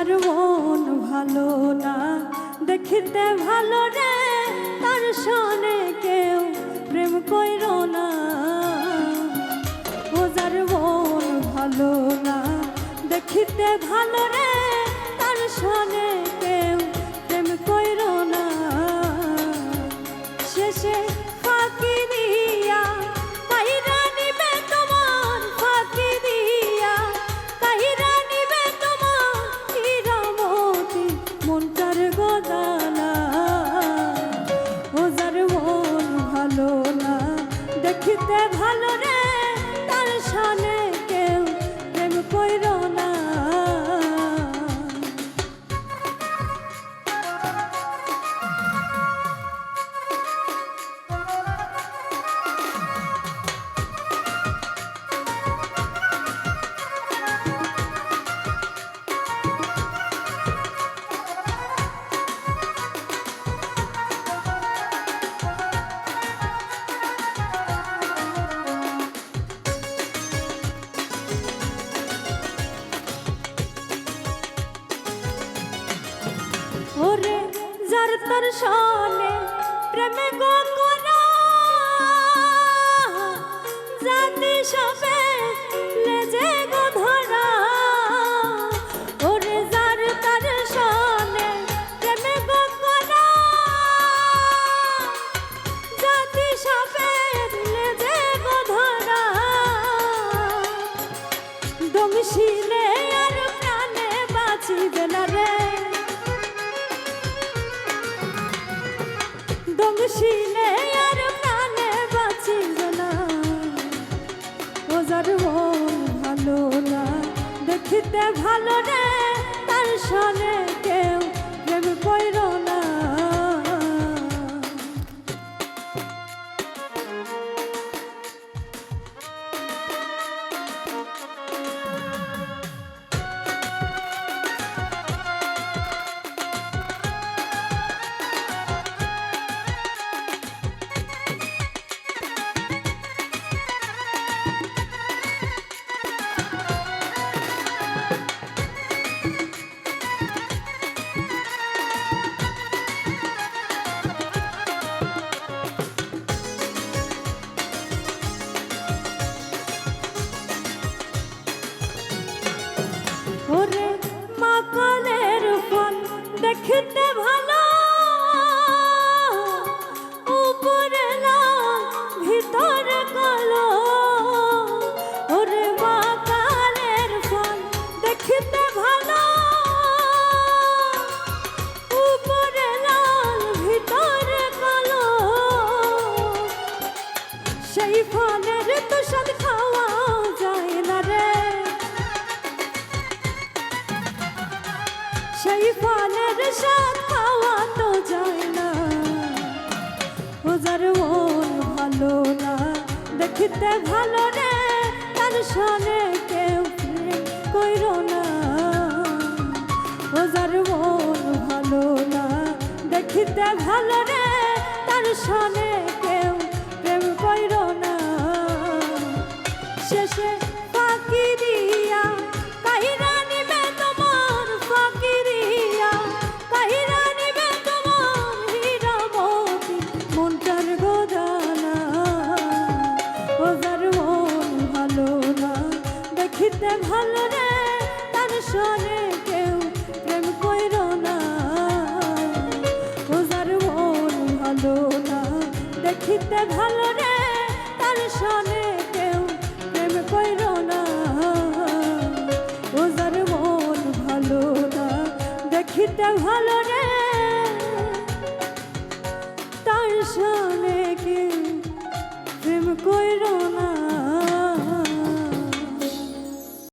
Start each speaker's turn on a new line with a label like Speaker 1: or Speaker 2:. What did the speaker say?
Speaker 1: যার মন ভালো না, দেখিতে ভালো রে, তার সনে কেউ প্রেম কইর না। ও যার মন ভালো না, দেখিতে ভালো রে, তার সনে for the তার সনে প্রেমে গঙ্গনা দমশিলে আর প্রাণে না। ও মন ভালো না দেখিতে ভালো রে তার সনে দেখতে ভালো সেই ফলের স্বাদ খাওয়া তো যায় না। ও যার মন ভালো না, দেখিতে ভালো রে তার সনে কেউ কইর না। ও যার মন ভালো না, দেখিতে ভালো রে তার সনে ভালো রে, তার সনে কেউ প্রেম কইর না। ও যার মন ভালো না, দেখিতে ভালো রে। তার সনে কেউ প্রেম কইর